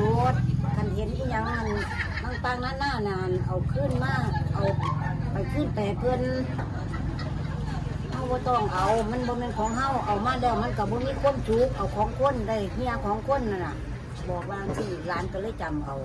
โดดกันเห็นอีหยังมันต่างๆนั้นหน้านานเอาขึ้นมาเอาไปขึ้นแต่เพิ่นเฮาบ่ต้องเอา มันบ่แม่นของเฮาเอามาแล้วมันก็บ่มีความสุขเอาของคนได้เฮียของคนนั่นน่ะ บอกว่าสิหลานก็เลยจำเอา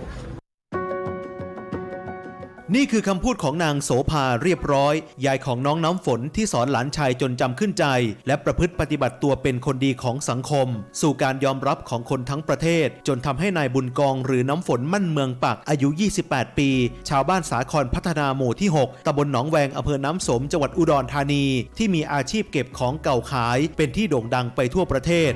นี่คือคำพูดของนางโสภาเรียบร้อย ยายของน้องน้ำฝนที่สอนหลานชายจนจำขึ้นใจ และประพฤติปฏิบัติตัวเป็นคนดีของสังคม สู่การยอมรับของคนทั้งประเทศ จนทำให้นายบุญกองหรือน้ำฝนมั่นเมืองปักอายุ 28 ปี ชาวบ้านสาครพัฒนาหมู่ที่ 6ตำบลหนองแวงอำเภอน้ำสมจังหวัดอุดรธานี ที่มีอาชีพเก็บของเก่าขาย เป็นที่โด่งดังไปทั่วประเทศ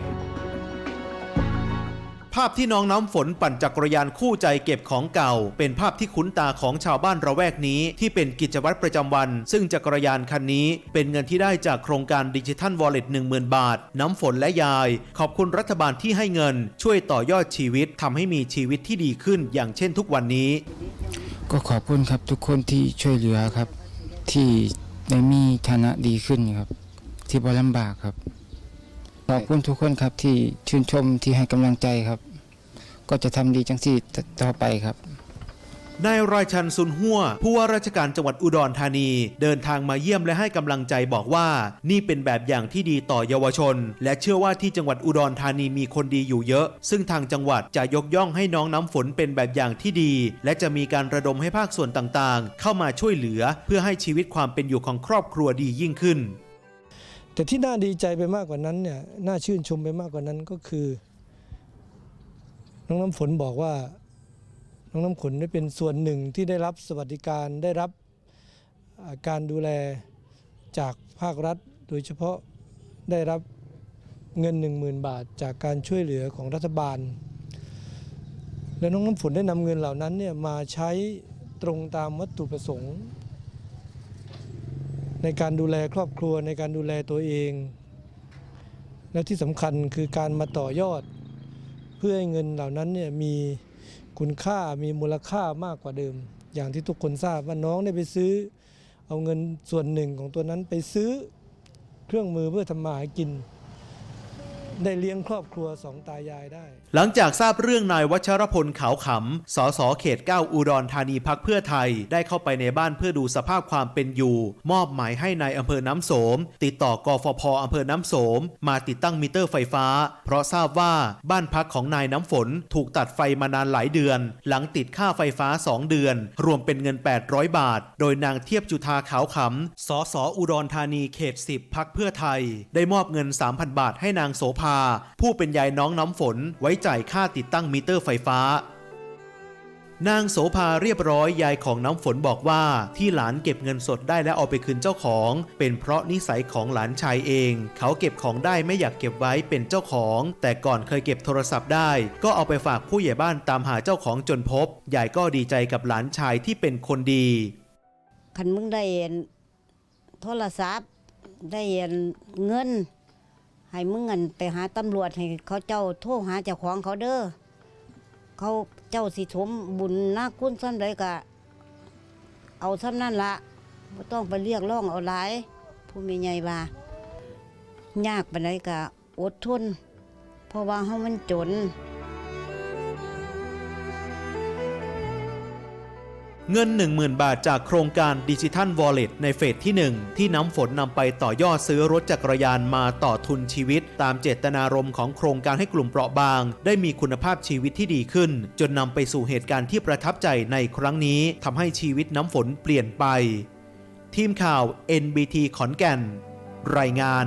าพที่น้องน้ำฝนปั่นจักรยานคู่ใจเก็บของเก่า เป็นภาพที่คุ้นตาของชาวบ้านระแวกนี้ที่เป็นกิจวัตรประจำวัน ซึ่งจักรยานคันนี้เป็นเงินที่ได้จากโครงการดิจิทัลวอลเล็ต10,000บาท น้ำฝนและยาย ขอบคุณรัฐบาลที่ให้เงิน ช่วยต่อยอดชีวิตทำให้มีชีวิตที่ดีขึ้น อย่างเช่นทุกวันนี้ ก็ขอบคุณครับทุกคนที่ช่วยเหลือครับ ที่ได้มีฐานะดีขึ้นครับ ที่บ่ลำบากครับขอบคุณทุกคนครับที่ชื่นชมที่ให้กำลังใจครับ ก็จะทำดีจังสี่ต่อไปครับนายรายชันซุนหัวผู้ว่าราชการจังหวัดอุดรธานี เดินทางมาเยี่ยมและให้กำลังใจบอกว่า นี่เป็นแบบอย่างที่ดีต่อเยาวชน และเชื่อว่าที่จังหวัดอุดรธานีมีคนดีอยู่เยอะ ซึ่งทางจังหวัดจะยกย่องให้น้องน้ำฝนเป็นแบบอย่างที่ดี และจะมีการระดมให้ภาคส่วนต่างๆ เข้ามาช่วยเหลือ เพื่อให้ชีวิตความเป็นอยู่ของครอบครัวดียิ่งขึ้น แต่ที่น่าดีใจไปมากกว่านั้นเนี่ยน่าชื่นชมไปมากกว่านั้นก็คือ น้องน้ำฝนบอกว่า น้องน้ำฝนได้เป็นส่วนหนึ่งที่ได้รับสวัสดิการได้รับการดูแลจากภาครัฐ โดยเฉพาะได้รับเงิน 10,000 บาท จากการช่วยเหลือของรัฐบาล และน้องน้ำฝนได้นำเงินเหล่านั้นเนี่ยมาใช้ตรงตามวัตถุประสงค์ ในการดูแลครอบครัวในการดูแลตัวเอง และที่สำคัญคือการมาต่อยอด เพื่อให้เงินเหล่านั้นเนี่ยมีคุณค่ามีมูลค่ามากกว่าเดิม อย่างที่ทุกคนทราบว่าน้องได้ไปซื้อ เอาเงินส่วนหนึ่งของตัวนั้นไปซื้อเครื่องมือเพื่อทำมาหากิน ได้เลี้ยงครอบครัวสองตายายได้ หลังจากทราบเรื่องนายวัชรพลขาวขำ สสเขต 9 อุดรธานีพักเพื่อไทย ได้เข้าไปในบ้านเพื่อดูสภาพความเป็นอยู่ มอบหมายให้นายอำเภอน้ำโสม ติดต่อกฟพอำเภอน้ำโสม มาติดตั้งมิเตอร์ไฟฟ้า เพราะทราบว่าบ้านพักของนายน้ำฝนถูกตัดไฟมานานหลายเดือน หลังติดค่าไฟฟ้า 2 เดือน รวมเป็นเงิน 800 บาท โดยนางเทียบจุธาขาวขำ สสอุดรธานีเขต 10 พักเพื่อไทย ได้มอบเงิน 3,000 บาทให้นางโสภาผู้เป็นยายน้องน้ำฝนไว้จ่ายค่าติดตั้งมิเตอร์ไฟฟ้า นางโสภาเรียบร้อยยายของน้ำฝนบอกว่าที่หลานเก็บเงินสดได้และเอาไปคืนเจ้าของ เป็นเพราะนิสัยของหลานชายเอง เขาเก็บของได้ไม่อยากเก็บไว้เป็นเจ้าของ แต่ก่อนเคยเก็บโทรศัพท์ได้ ก็เอาไปฝากผู้ใหญ่บ้านตามหาเจ้าของจนพบยายก็ดีใจกับหลานชายที่เป็นคนดีคันมึงได้โทรศัพท์ได้เงิน ให้มึงเงินไปหาตำรวจให้เขาเจ้าโทรหาเจ้าของเขาเด้อเขาเจ้าสิสมบุญนาคุณซ้ำใดกะ เอาซ้ำนั่นละไม่ต้องไปเรียกร้องเอาหลายผู้มีใหญ่ว่ายากปานใดกะอดทน เพราะว่าเฮามันจน เงิน 10,000 บาทจากโครงการดิจิทัลวอลเล็ตในเฟสที่ 1 ที่น้ำฝนนำไปต่อยอดซื้อรถจักรยานมาต่อทุนชีวิต ตามเจตนารมณ์ของโครงการให้กลุ่มเปราะบาง ได้มีคุณภาพชีวิตที่ดีขึ้น จนนำไปสู่เหตุการณ์ที่ประทับใจในครั้งนี้ทำให้ชีวิตน้ำฝนเปลี่ยนไป ทีมข่าว NBT ขอนแก่น รายงาน